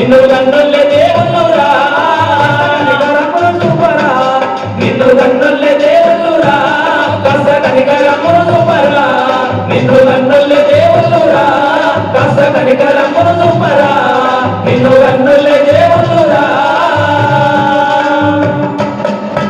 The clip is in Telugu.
నిన్ను కన్నుల్లే దేవుళ్ళురా సూపరా నిన్ను కన్నుల్లే దేవుళ్ళురా కస కనికరము సూపరా నిన్ను కన్నుల్లే దేవుళ్ళురా కస కనికరము సూపరా నిన్ను